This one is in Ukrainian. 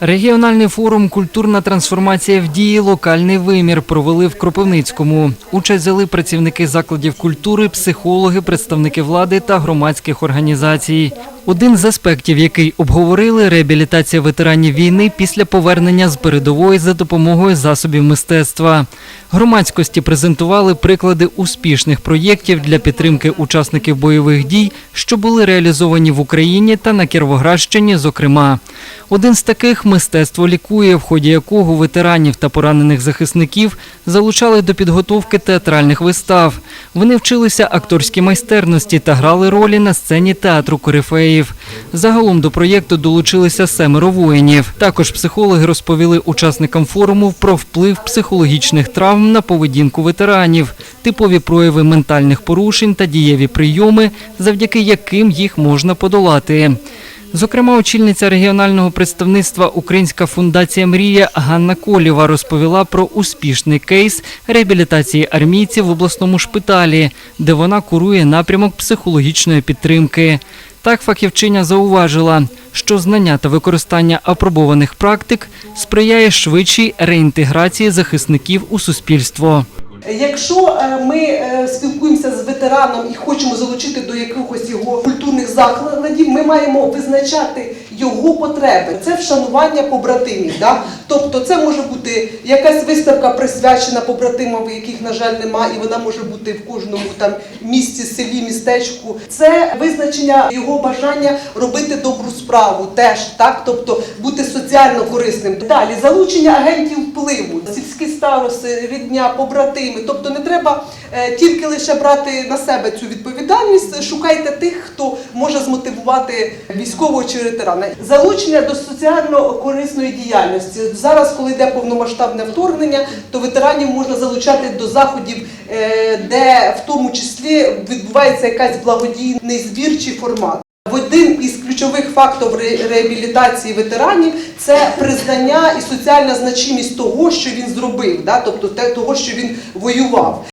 Регіональний форум Культурна трансформація в дії. Локальний вимір провели в Кропивницькому. Участь взяли працівники закладів культури, психологи, представники влади та громадських організацій. Один з аспектів, який обговорили, реабілітація ветеранів війни після повернення з передової за допомогою засобів мистецтва. Громадськості презентували приклади успішних проєктів для підтримки учасників бойових дій, що були реалізовані в Україні та на Кіровоградщині, зокрема. Один з таких мистецтво лікує, в ході якого ветеранів та поранених захисників залучали до підготовки театральних вистав. Вони вчилися акторській майстерності та грали ролі на сцені театру корифеїв. Загалом до проєкту долучилися семеро воїнів. Також психологи розповіли учасникам форуму про вплив психологічних травм на поведінку ветеранів, типові прояви ментальних порушень та дієві прийоми, завдяки яким їх можна подолати. Зокрема, очільниця регіонального представництва Українська фундація Мрія Ганна Колєва розповіла про успішний кейс реабілітації армійців в обласному шпиталі, де вона курує напрямок психологічної підтримки. Так фахівчиня зауважила, що знання та використання апробованих практик сприяє швидшій реінтеграції захисників у суспільство. Якщо е, ми е, спілкуємося з ветераном і хочемо залучити до закладів, ми маємо визначати його потреби. Це вшанування побратимів. Да? Тобто це може бути якась виставка присвячена побратимам, яких, на жаль, немає, і вона може бути в кожному там місті, селі, містечку. Це визначення його бажання робити добру справу теж, так? тобто бути соціально корисним. Далі залучення агентів впливу, сільські старости, рідня, побратими. Тобто не треба е, тільки лише брати на себе цю відповідальність. Шукайте тих, хто може змотивувати військового чи ветерана. Залучення до соціально корисної діяльності. Зараз, коли йде повномасштабне вторгнення, то ветеранів можна залучати до заходів, е, де в тому числі відбувається якась благодійний збір чи формат. Один із ключових факторів ре- реабілітації ветеранів це признання і соціальна значимість того, що він зробив, да? тобто того, що він воював.